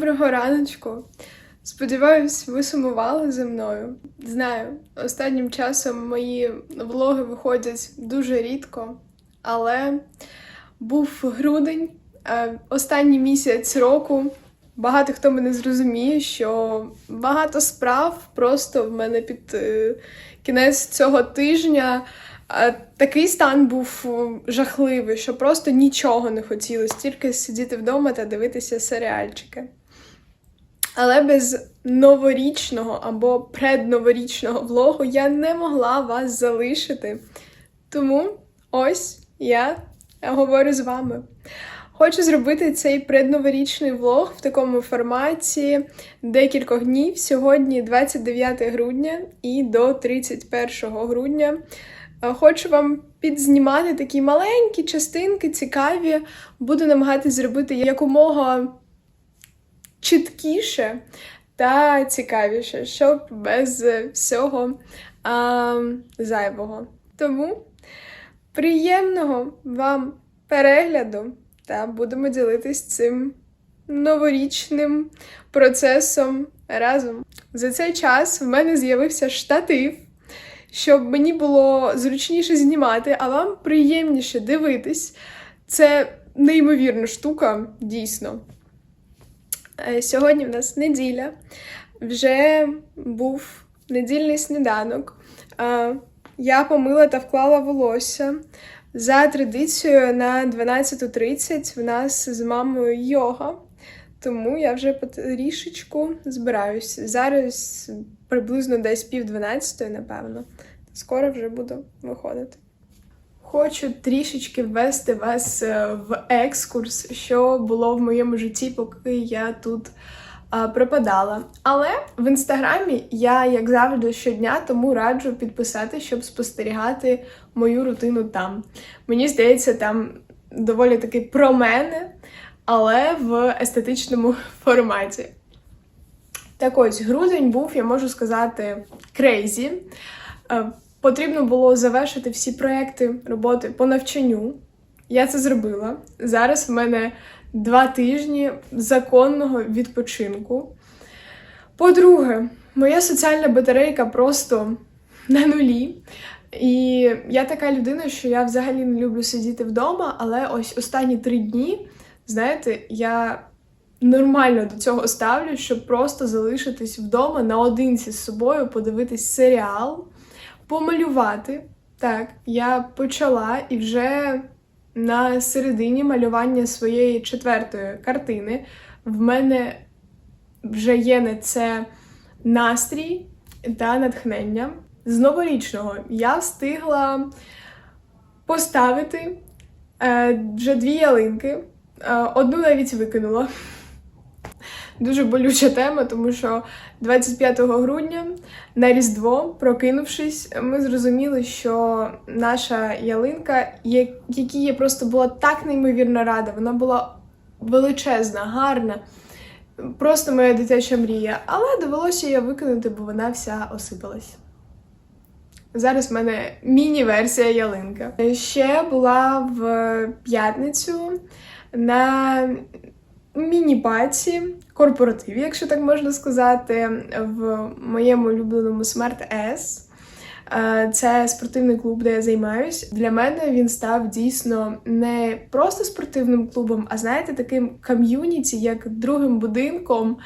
Доброго раночку. Сподіваюсь, ви сумували за мною. Знаю, останнім часом мої влоги виходять дуже рідко, але був грудень, е, останній місяць року. Багато хто мене зрозуміє, що багато справ просто в мене під е, кінець цього тижня. Такий стан був е, жахливий, що просто нічого не хотілося, тільки сидіти вдома та дивитися серіальчики. Але без новорічного або предноворічного влогу я не могла вас залишити. Тому ось я говорю з вами. Хочу зробити цей предноворічний влог в такому форматі декількох днів. Сьогодні 29 грудня і до 31 грудня. Хочу вам підзнімати такі маленькі частинки, цікаві. Буду намагатись зробити якомога чіткіше та цікавіше, щоб без всього а, зайвого. Тому приємного вам перегляду та будемо ділитись цим новорічним процесом разом. За цей час в мене з'явився штатив, щоб мені було зручніше знімати, а вам приємніше дивитись. Це неймовірна штука, дійсно. Е, Сьогодні в нас неділя, вже був недільний сніданок. Е, Я помила та вклала волосся. За традицією на 12.30 в нас з мамою йога, тому я вже потрішечку збираюся. Зараз приблизно десь пів 12, напевно. Скоро вже буду виходити. Хочу трішечки ввести вас е, в екскурс, що було в моєму житті, поки я тут а, пропадала. Але в інстаграмі я, як завжди, щодня, тому раджу підписати, щоб спостерігати мою рутину там. Мені здається, там доволі таки про мене, але в естетичному форматі. Так ось, грудень був, я можу сказати, крейзі. Потрібно було завершити всі проекти роботи по навчанню. Я це зробила. Зараз в мене два тижні законного відпочинку. По-друге, моя соціальна батарейка просто на нулі. І я така людина, що я взагалі не люблю сидіти вдома, але ось останні три дні, знаєте, я нормально до цього ставлю, щоб просто залишитись вдома наодинці з собою, подивитись серіал помалювати. Так, я почала і вже на середині малювання своєї четвертої картини в мене вже є на це настрій та натхнення. З новорічного я встигла поставити е, вже дві ялинки. Е, одну навіть викинула. Дуже болюча тема, тому що 25 грудня на Різдво, прокинувшись, ми зрозуміли, що наша ялинка, якій я просто була так неймовірно рада, вона була величезна, гарна, просто моя дитяча мрія. Але довелося її викинути, бо вона вся осипалась. Зараз в мене міні-версія ялинка. Ще була в п'ятницю на міні-паті, корпоративі, якщо так можна сказати, в моєму улюбленому Smart S. Е, Це спортивний клуб, де я займаюсь. Для мене він став дійсно не просто спортивним клубом, а знаєте, таким ком'юніті, як другим будинком.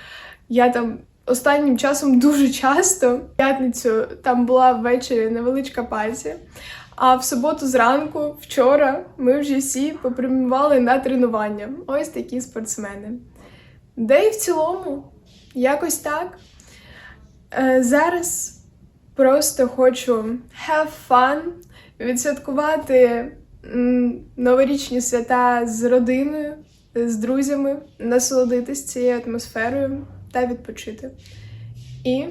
Я там останнім часом дуже часто, в п'ятницю там була ввечері невеличка паті. А в суботу зранку, вчора, ми вже всі попрямували на тренування. Ось такі спортсмени. Де і в цілому, якось так. Е, зараз просто хочу have fun, відсвяткувати новорічні свята з родиною, з друзями, насолодитись цією атмосферою та відпочити. І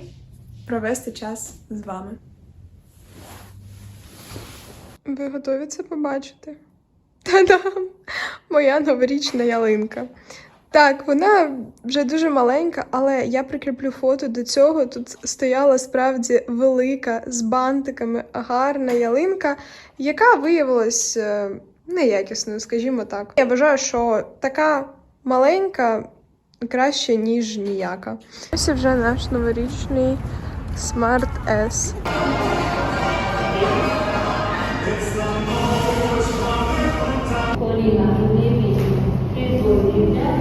провести час з вами. Ви готові це побачити? Та-дам! Моя новорічна ялинка. Так, вона вже дуже маленька, але я прикріплю фото до цього. Тут стояла справді велика з бантиками гарна ялинка, яка виявилась е, неякісною, скажімо так. Я вважаю, що така маленька краще, ніж ніяка. Ось вже наш новорічний Smart S. коліна рівні, призов рівня,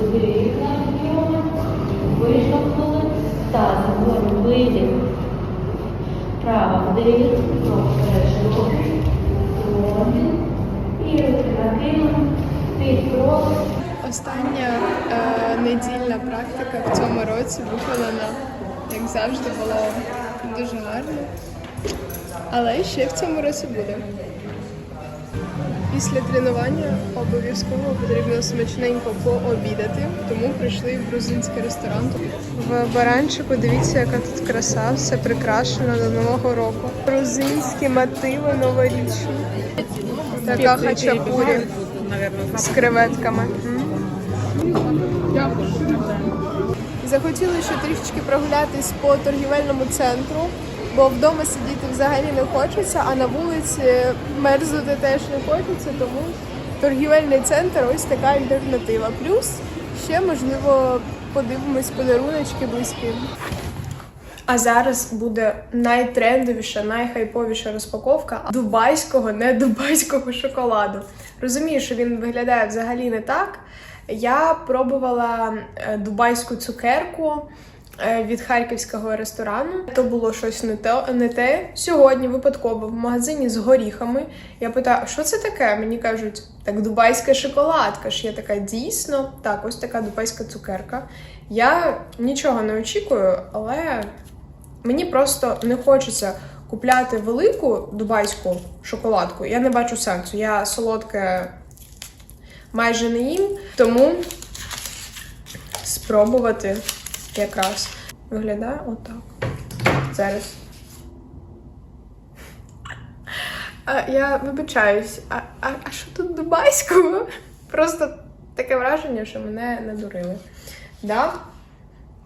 вдих на підйоми, виштовхнули, таз вгору видих, права вдих, крок вперед широкий, промін, і руки накинули, під крок, Остання е, недільна практика в цьому році виконана, як завжди, було дуже гарно. Але ще в цьому році буде. Після тренування обов'язково потрібно смачненько пообідати, тому прийшли в грузинський ресторан. В баранчику дивіться, яка тут краса, все прикрашено до Нового року. Грузинські мотиви новорічні. Така хачапурі з креветками. Захотіли ще трішечки прогулятись по торгівельному центру, бо вдома сидіти взагалі не хочеться, а на вулиці мерзнути теж не хочеться, тому торгівельний центр ось така альтернатива. Плюс ще можливо подивимось подаруночки близькі. А зараз буде найтрендовіша, найхайповіша розпаковка дубайського, не дубайського шоколаду. Розумію, що він виглядає взагалі не так. Я пробувала е, дубайську цукерку від харківського ресторану. То було щось не те, не те. Сьогодні випадково в магазині з горіхами. Я питаю, що це таке? Мені кажуть, так дубайська шоколадка. ж я така дійсно, так, ось така дубайська цукерка. Я нічого не очікую, але Мені просто не хочеться купляти велику дубайську шоколадку. Я не бачу сенсу. Я солодке майже не їм, тому спробувати якраз виглядає отак. Зараз. А, я вибачаюсь, а, а, а що тут дубайського? Просто таке враження, що мене надурили. Да?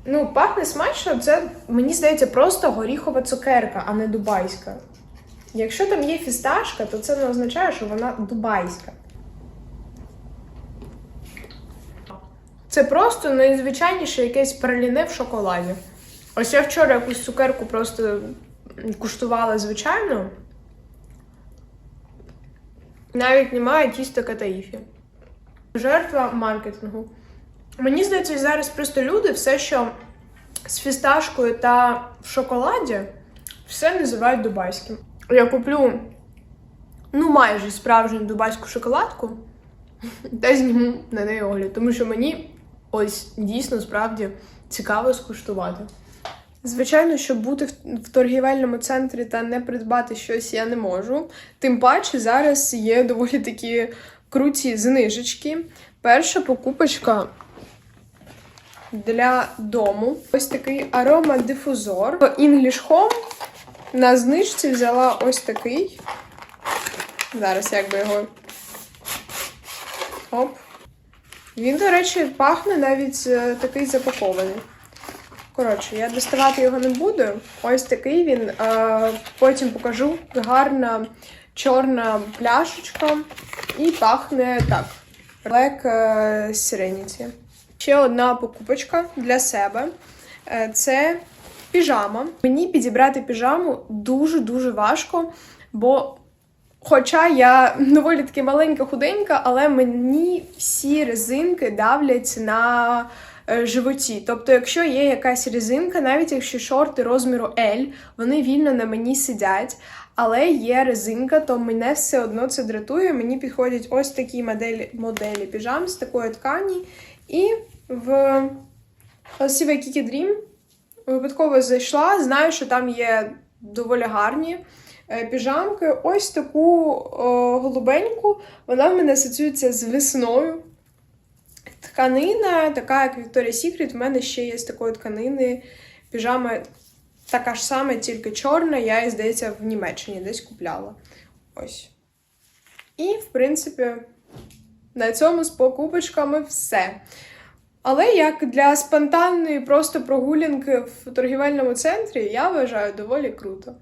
Ну, пахне смачно, це мені здається просто горіхова цукерка, а не дубайська. Якщо там є фісташка, то це не означає, що вона дубайська. Це просто найзвичайніше якесь праліне в шоколаді. Ось я вчора якусь цукерку просто куштувала звичайно. Навіть немає тіста катаїфі. Жертва маркетингу. Мені здається, зараз просто люди все, що з фісташкою та в шоколаді, все називають дубайським. Я куплю ну майже справжню дубайську шоколадку та зніму на неї огляд, тому що мені ось дійсно справді цікаво скуштувати. Звичайно, щоб бути в, торгівельному центрі та не придбати щось я не можу. Тим паче зараз є доволі такі круті знижечки. Перша покупочка для дому. Ось такий аромадифузор. English Home на знижці взяла ось такий. Зараз як його. Оп. Він, до речі, пахне навіть е, такий запакований. Коротше, я доставати його не буду. Ось такий він. Е, потім покажу. Гарна чорна пляшечка. І пахне так. Black е, Serenity. Ще одна покупочка для себе. Е, Це піжама. Мені підібрати піжаму дуже-дуже важко, бо, хоча я доволі таки маленька, худенька, але мені всі резинки давлять на е, животі. Тобто, якщо є якась резинка, навіть якщо шорти розміру L, вони вільно на мені сидять. Але є резинка, то мене все одно це дратує. Мені підходять ось такі моделі, моделі піжам з такої ткані. І в Lasciva Kiki Dream випадково зайшла. Знаю, що там є доволі гарні піжамки. Ось таку о, голубеньку. Вона в мене асоціюється з весною. Тканина, така як Victoria's Secret, в мене ще є з такої тканини. Піжама така ж сама, тільки чорна. Я її, здається, в Німеччині десь купляла. Ось. І, в принципі, на цьому з покупочками все. Але як для спонтанної просто прогулянки в торгівельному центрі, я вважаю доволі круто.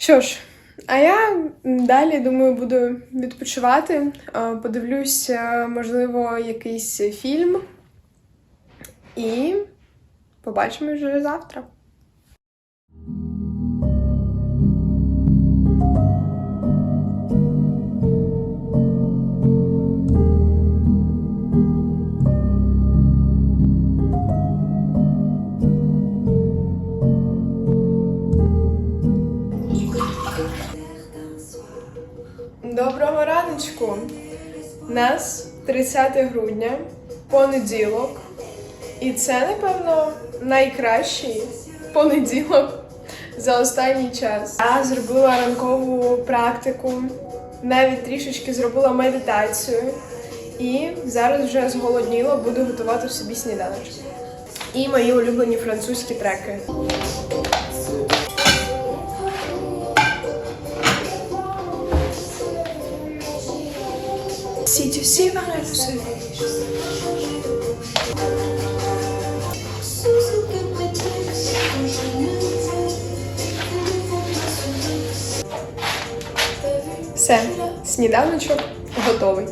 Що ж, а я далі думаю, буду відпочивати. Подивлюся, Подивлюсь, е, можливо, якийсь фільм І побачимо вже завтра. Доброго раночку! Нас 30 грудня, понеділок. І це, напевно, найкращий понеділок за останній час. Я зробила ранкову практику, навіть трішечки зробила медитацію. І зараз вже зголодніла, буду готувати собі сніданочок. І мої улюблені французькі треки. Si tu sais parler de ce Все, сніданочок готовий.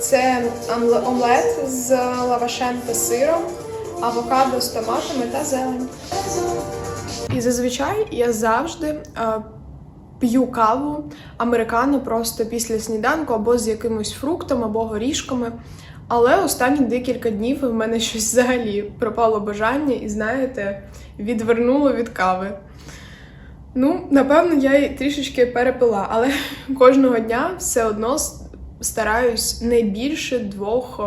Це омлет з лавашем та сиром, авокадо з томатами та зелень. І зазвичай я завжди е, п'ю каву американо просто після сніданку або з якимось фруктом, або горішками. Але останні декілька днів в мене щось взагалі пропало бажання і, знаєте, відвернуло від кави. Ну, напевно, я й трішечки перепила, але кожного дня все одно стараюсь не більше двох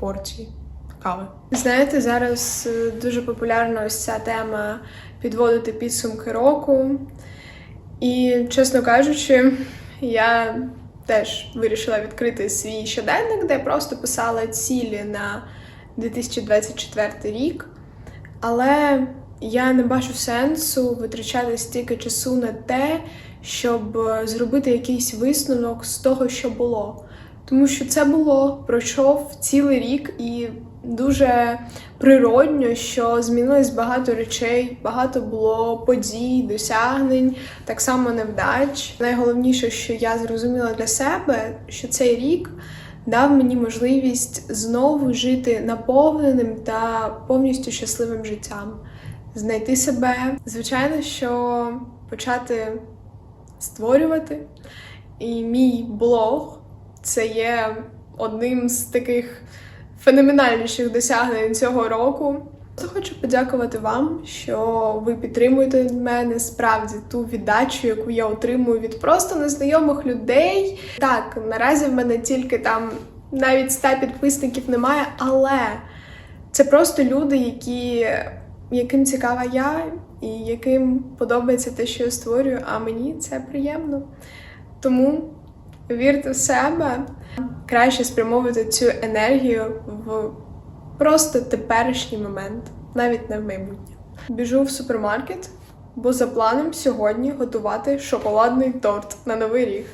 порцій кави. Знаєте, зараз е, дуже популярна ось ця тема підводити підсумки року. І, чесно кажучи, я теж вирішила відкрити свій щоденник, де просто писала цілі на 2024 рік. Але я не бачу сенсу витрачати стільки часу на те, щоб е, зробити якийсь висновок з того, що було. Тому що це було, пройшов цілий рік і дуже природньо, що змінилось багато речей, багато було подій, досягнень, так само невдач. Найголовніше, що я зрозуміла для себе, що цей рік дав мені можливість знову жити наповненим та повністю щасливим життям, знайти себе. Звичайно, що почати створювати. І мій блог це є одним з таких феноменальніших досягнень цього року. Хочу подякувати вам, що ви підтримуєте мене справді ту віддачу, яку я отримую від просто незнайомих людей. Так, наразі в мене тільки там навіть 100 підписників немає, але це просто люди, які, яким цікава я, і яким подобається те, що я створюю, а мені це приємно. Тому вірте в себе, краще спрямовувати цю енергію в просто теперішній момент, навіть не в майбутнє. Біжу в супермаркет, бо за планом сьогодні готувати шоколадний торт на новий рік.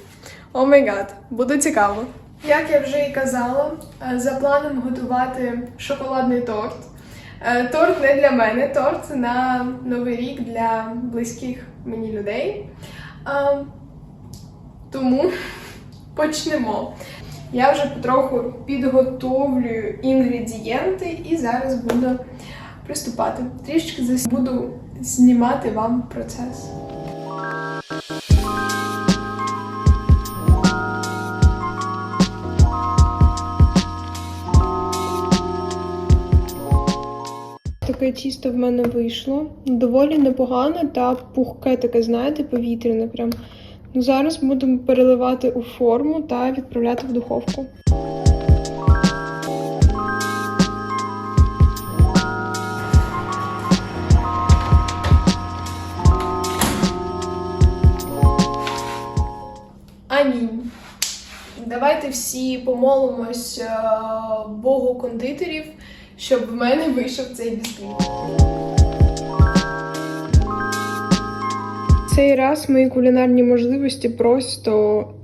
О май гад, буде цікаво. Як я вже і казала, е, за планом готувати шоколадний торт. Е, Торт не для мене, торт на новий рік для близьких мені людей. Тому почнемо. Я вже потроху підготовлюю інгредієнти і зараз буду приступати. Зас- буду знімати вам процес. Таке тісто в мене вийшло. Доволі непогане та пухке таке, знаєте, повітряне прям. Зараз будемо переливати у форму та відправляти в духовку. Амінь. Давайте всі помолимось е, Богу кондитерів, щоб в мене вийшов цей бісквіт. Цей раз мої кулінарні можливості просто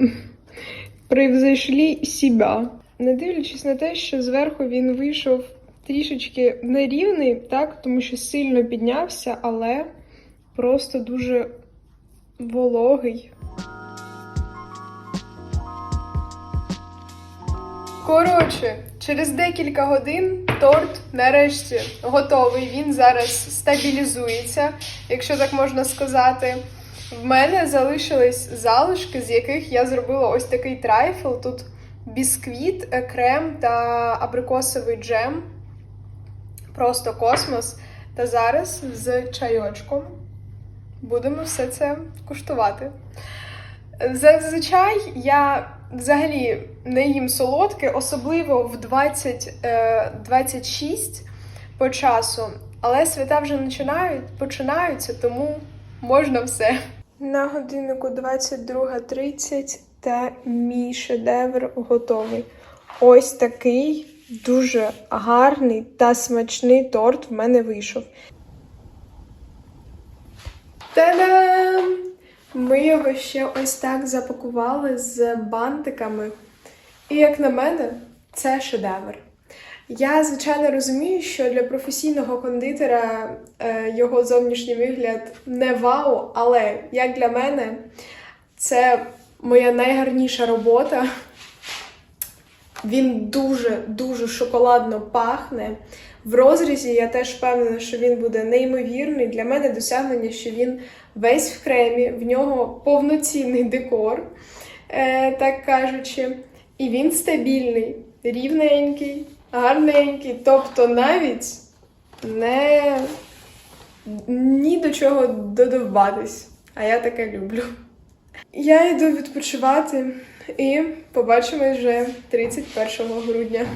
превзойшли себе. Не дивлячись на те, що зверху він вийшов трішечки нерівний, так, тому що сильно піднявся, але просто дуже вологий. Коротше, Через декілька годин торт нарешті готовий. Він зараз стабілізується, якщо так можна сказати. В мене залишились залишки, з яких я зробила ось такий трайфл. Тут бісквіт, е, крем та абрикосовий джем. Просто космос. Та зараз з чайочком будемо все це куштувати. Зазвичай я взагалі не їм солодке, особливо в 20, е, 26 по часу. Але свята вже починають, починаються, тому можна все. На годиннику 22.30 та мій шедевр готовий. Ось такий дуже гарний та смачний торт в мене вийшов. Та-дам! Ми його ще ось так запакували з бантиками. І як на мене, це шедевр. Я, звичайно, розумію, що для професійного кондитера е, його зовнішній вигляд не вау, але як для мене, це моя найгарніша робота. Він дуже дуже шоколадно пахне. В розрізі я теж впевнена, що він буде неймовірний. Для мене досягнення, що він весь в кремі, в нього повноцінний декор, е, так кажучи, і він стабільний, рівненький, гарненький. Тобто навіть не ні до чого додовбатись. А я таке люблю. Я йду відпочивати і побачимось вже 31 грудня.